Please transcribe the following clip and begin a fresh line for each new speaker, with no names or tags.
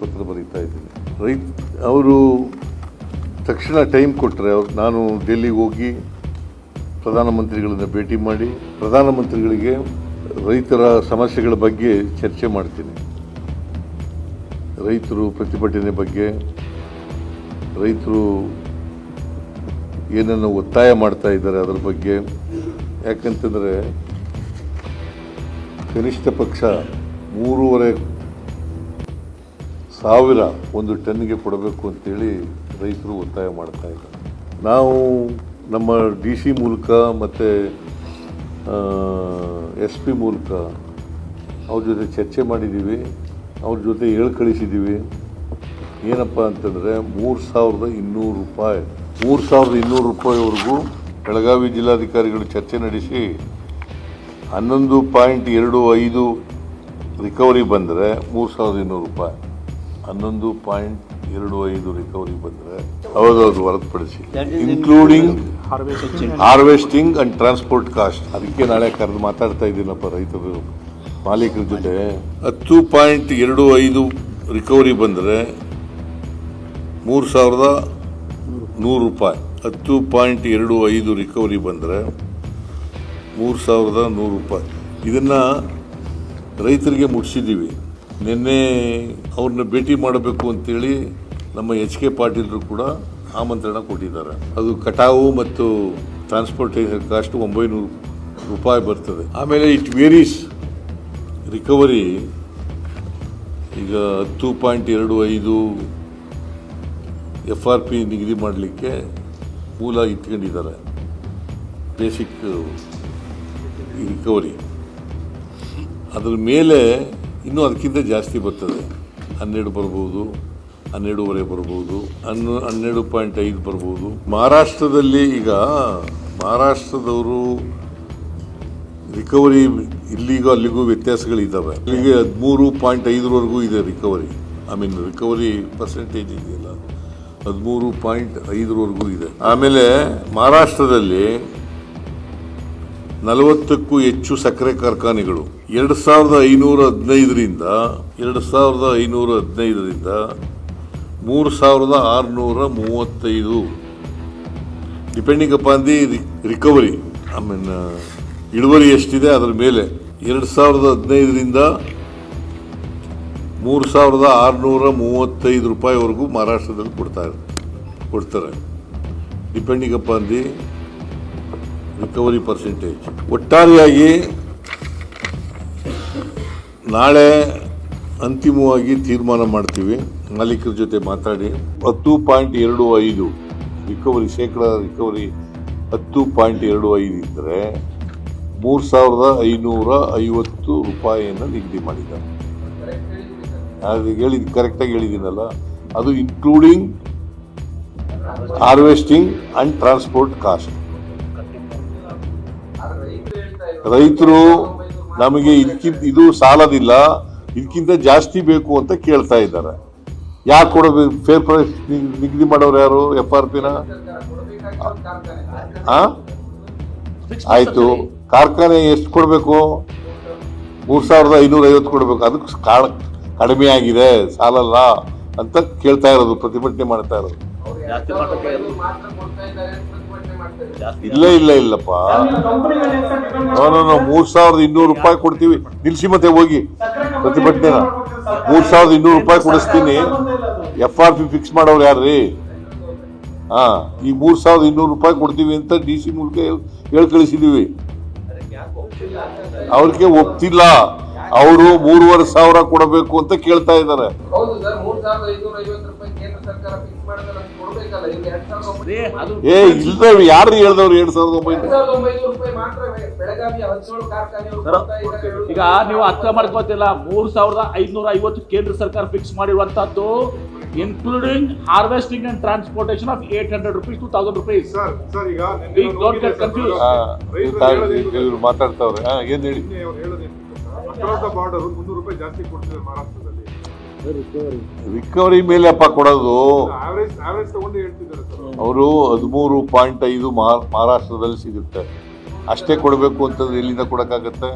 ಪತ್ರ ಬರೀತಾ ಇದ್ದೀನಿ. ರೈತ, ಅವರು ತಕ್ಷಣ ಟೈಮ್ ಕೊಟ್ಟರೆ ಅವ್ರು, ನಾನು ಡೆಲ್ಲಿಗೆ ಹೋಗಿ ಪ್ರಧಾನಮಂತ್ರಿಗಳನ್ನ ಭೇಟಿ ಮಾಡಿ, ಪ್ರಧಾನಮಂತ್ರಿಗಳಿಗೆ ರೈತರ ಸಮಸ್ಯೆಗಳ ಬಗ್ಗೆ ಚರ್ಚೆ ಮಾಡ್ತೀನಿ. ರೈತರು ಪ್ರತಿಭಟನೆ ಬಗ್ಗೆ, ರೈತರು ಏನನ್ನು ಒತ್ತಾಯ ಮಾಡ್ತಾ ಇದ್ದಾರೆ ಅದರ ಬಗ್ಗೆ. ಯಾಕಂತಂದರೆ ಕನಿಷ್ಠ ಪಕ್ಷ ಮೂರುವರೆ ಸಾವಿರ ಒಂದು ಟನ್ಗೆ ಕೊಡಬೇಕು ಅಂತೇಳಿ ರೈತರು ಒತ್ತಾಯ ಮಾಡ್ತಾ ಇದ್ದಾರೆ. ನಾವು ನಮ್ಮ ಡಿ ಸಿ ಮೂಲಕ ಮತ್ತು ಎಸ್ ಪಿ ಮೂಲಕ ಅವ್ರ ಜೊತೆ ಚರ್ಚೆ ಮಾಡಿದ್ದೀವಿ, ಅವ್ರ ಜೊತೆ ಹೇಳಿ ಕಳಿಸಿದ್ದೀವಿ ಏನಪ್ಪ ಅಂತಂದರೆ ಮೂರು ಸಾವಿರದ ಇನ್ನೂರು ರೂಪಾಯಿ, ಮೂರು ಸಾವಿರದ ಇನ್ನೂರು ರೂಪಾಯಿವರೆಗೂ ಬೆಳಗಾವಿ ಜಿಲ್ಲಾಧಿಕಾರಿಗಳು ಚರ್ಚೆ ನಡೆಸಿ ಹನ್ನೊಂದು ಪಾಯಿಂಟ್ ಎರಡು ಐದು ರಿಕವರಿ ಬಂದರೆ ಮೂರು ಸಾವಿರದ ಇನ್ನೂರು ರೂಪಾಯಿ. ಹನ್ನೊಂದು ಪಾಯಿಂಟ್ ಎರಡು ಐದು ರಿಕವರಿ ಬಂದರೆ ಹೌದೌದು ಹೊರತುಪಡಿಸಿ including harvesting and transport cost ಅದಕ್ಕೆ ನಾಳೆ ಕರೆದು ಮಾತಾಡ್ತಾ ಇದ್ದೀನಪ್ಪ ರೈತರು. ಮಾಲೀಕರ ಜೊತೆ ಹತ್ತು ಪಾಯಿಂಟ್ ಎರಡು ಐದು ರಿಕವರಿ ಬಂದರೆ ಮೂರು ಸಾವಿರದ ನೂರು ರೂಪಾಯಿ. ಹತ್ತು ಪಾಯಿಂಟ್ ಎರಡು ಐದು ರಿಕವರಿ ಬಂದರೆ ಮೂರು ಸಾವಿರದ ನೂರು ರೂಪಾಯಿ. ಇದನ್ನು ರೈತರಿಗೆ ಮುಟ್ಟಿಸಿದ್ದೀವಿ ನಿನ್ನೆ ಅವ್ರನ್ನ ಭೇಟಿ ಮಾಡಬೇಕು ಅಂತೇಳಿ ನಮ್ಮ ಎಚ್ ಕೆ ಪಾಟೀಲರು ಕೂಡ ಆಮಂತ್ರಣ ಕೊಟ್ಟಿದ್ದಾರೆ. ಅದು ಕಟಾವು ಮತ್ತು ಟ್ರಾನ್ಸ್ಪೋರ್ಟೇಷನ್ ಕಾಸ್ಟ್ ಒಂಬೈನೂರು ರೂಪಾಯಿ ಬರ್ತದೆ. ಆಮೇಲೆ ಇಟ್ ವೇರೀಸ್ ರಿಕವರಿ ಈಗ ಹತ್ತು ಪಾಯಿಂಟ್ ಎರಡು ಐದು ಎಫ್ ಆರ್ ಪಿ ನಿಗದಿ ಮಾಡಲಿಕ್ಕೆ ಮೂಲ ಇಟ್ಕೊಂಡಿದ್ದಾರೆ. ಬೇಸಿಕ್ ರಿಕವರಿ ಅದರ ಮೇಲೆ ಇನ್ನೂ ಅದಕ್ಕಿಂತ ಜಾಸ್ತಿ ಬರ್ತದೆ. ಹನ್ನೆರಡು ಬರ್ಬೋದು, ಹನ್ನೆರಡೂವರೆ ಬರ್ಬೋದು, ಹನ್ನು, ಹನ್ನೆರಡು ಪಾಯಿಂಟ್ ಐದು ಬರ್ಬೋದು. ಮಹಾರಾಷ್ಟ್ರದಲ್ಲಿ ಈಗ, ಮಹಾರಾಷ್ಟ್ರದವರು ರಿಕವರಿ ಇಲ್ಲಿಗೂ ಅಲ್ಲಿಗೂ ವ್ಯತ್ಯಾಸಗಳಿದ್ದಾವೆ ಇಲ್ಲಿಗೆ ಹದಿಮೂರು ಪಾಯಿಂಟ್ ಐದರವರೆಗೂ ಇದೆ recovery I mean recovery percentage ಇದೆಯಲ್ಲ? ಹದಿಮೂರು ಪಾಯಿಂಟ್ ಐದರವರೆಗೂ ಇದೆ. ಆಮೇಲೆ ಮಹಾರಾಷ್ಟ್ರದಲ್ಲಿ ನಲವತ್ತಕ್ಕೂ ಹೆಚ್ಚು ಸಕ್ಕರೆ ಕಾರ್ಖಾನೆಗಳು. ಎರಡು ಸಾವಿರದ ಐನೂರ ಹದಿನೈದರಿಂದ, ಎರಡು ಸಾವಿರದ ಐನೂರ ಹದಿನೈದರಿಂದ ಮೂರು ಸಾವಿರದ ಆರುನೂರ ಮೂವತ್ತೈದು. Depending upon the recovery I mean ಇಳುವರಿ ಎಷ್ಟಿದೆ ಅದರ ಮೇಲೆ ಎರಡು ಸಾವಿರದ ಹದಿನೈದರಿಂದ ಮೂರು ಸಾವಿರದ ಆರುನೂರ ಮೂವತ್ತೈದು ರೂಪಾಯಿವರೆಗೂ ಮಹಾರಾಷ್ಟ್ರದಲ್ಲಿ ಕೊಡ್ತಾರೆ ಕೊಡ್ತಾರೆ. Depending upon the recovery percentage ಒಟ್ಟಾರೆಯಾಗಿ ನಾಳೆ ಅಂತಿಮವಾಗಿ ತೀರ್ಮಾನ ಮಾಡ್ತೀವಿ. ಮಾಲೀಕರ ಜೊತೆ ಮಾತಾಡಿ. ಹತ್ತು ಪಾಯಿಂಟ್ ಎರಡು ಐದು ರಿಕವರಿ ಶೇಕಡ ರಿಕವರಿ ಹತ್ತು ಪಾಯಿಂಟ್ ಎರಡು ಐದು ಇದ್ದರೆ ಮೂರು ಸಾವಿರದ ಐನೂರ ಐವತ್ತು ರೂಪಾಯಿಯನ್ನು ನಿಗದಿ ಮಾಡಿದ್ದಾರೆ. ಅದು ಹೇಳಿದ್ದು ಕರೆಕ್ಟಾಗಿ ಹೇಳಿದ್ದೀನಲ್ಲ, ಅದು including harvesting and transport cost ರೈತರು ನಮಗೆ ಇದಕ್ಕಿಂತ ಇದು ಸಾಲದಿಲ್ಲ ಇದಕ್ಕಿಂತ ಜಾಸ್ತಿ ಬೇಕು ಅಂತ ಕೇಳ್ತಾ ಇದ್ದಾರೆ. ಯಾಕೆ ಕೊಡಬೇಕು ಫೇರ್ ಪ್ರೈಸ್ ನಿಗದಿ ಮಾಡೋರು ಯಾರು? ಎಫ್ ಆರ್ ಪಿನ ಆಯ್ತು. ಕಾರ್ಖಾನೆ ಎಷ್ಟು ಕೊಡಬೇಕು? ಮೂರ್ ಸಾವಿರದ ಐನೂರ ಐವತ್ತು ಕೊಡಬೇಕು. ಅದಕ್ಕೆ ಕಾಳ- ಕಡಿಮೆ ಆಗಿದೆ, ಸಾಲಲ್ಲ ಅಂತ ಕೇಳ್ತಾ ಇರೋದು, ಪ್ರತಿಭಟನೆ ಮಾಡ್ತಾ ಇರೋದು. ಇಲ್ಲ ಇಲ್ಲ, ಇಲ್ಲಪ್ಪ. ನಾನು ಮೂರ್ ಸಾವಿರದ ಇನ್ನೂರು ರೂಪಾಯಿ ಕೊಡ್ತೀವಿ. ನಿಲ್ಸಿ ಮತ್ತೆ ಹೋಗಿ ಪ್ರತಿಭಟನೆ ಮೂರ್ ಸಾವಿರದ ಇನ್ನೂರು ರೂಪಾಯಿ ಕೊಡಿಸ್ತೀನಿ. ಎಫ್ ಆರ್ ಪಿ ಫಿಕ್ಸ್ ಮಾಡೋರು ಯಾರ್ರಿ? ಹಾ, ಈ ಮೂರ್ ಸಾವಿರದ ಇನ್ನೂರು ರೂಪಾಯಿ ಕೊಡ್ತೀವಿ ಅಂತ ಡಿ ಸಿ ಮೂಲಕ ಹೇಳ್ ಕಳಿಸಿದೀವಿ. ಅವ್ರಿಗೆ ಒಪ್ತಿಲ್ಲ. ಅವರು ಮೂರುವರೆ ಸಾವಿರ ಕೊಡಬೇಕು ಅಂತ ಕೇಳ್ತಾ ಇದ್ದಾರೆ. ಏ ಯಾರು ಹೇಳಿದವ್ರು ಎರಡ್ ಸಾವಿರದ ಒಂಬೈನೂರು?
ಈಗ ನೀವು ಅರ್ಥ ಮಾಡ್ಕೋತಿಲ್ಲ ಮೂರ್ ಸಾವಿರದ ಐದ್ನೂರ ಐವತ್ತು ಕೇಂದ್ರ ಸರ್ಕಾರ ಫಿಕ್ಸ್ ಮಾಡಿರುವಂತದ್ದು including harvesting and transportation of eight hundred rupees two thousand rupees
ಮಾತಾಡ್ತಾವ್ರೆ. ಏನ್ ಹೇಳಿ?
ಅಕ್ರಾಸ್ ದ ಬಾರ್ಡರ್ ಮುನ್ನೂರು ರೂಪಾಯಿ ಜಾಸ್ತಿ ಕೊಡ್ತಿದ್ದಾರೆ ಮಹಾರಾಷ್ಟ್ರದಲ್ಲಿ.
ರಿಕವರಿ ಮೇಲೆ ಅಪ್ಪ ಕೊಡೋದು.
ಆವರೇಜ್ ಆವರೇಜ್ ತಗೊಂಡು ಹೇಳ್ತಿದ್ದಾರೆ ಸರ್
ಅವರು. ಹದಿಮೂರು ಪಾಯಿಂಟ್ ಐದು ಮಹಾರಾಷ್ಟ್ರದಲ್ಲಿ ಸಿಗುತ್ತೆ. ಅಷ್ಟೇ ಕೊಡಬೇಕು ಅಂತಂದ್ರೆ ಎಲ್ಲಿಂದ ಕೊಡಕ್ಕಾಗತ್ತೆ?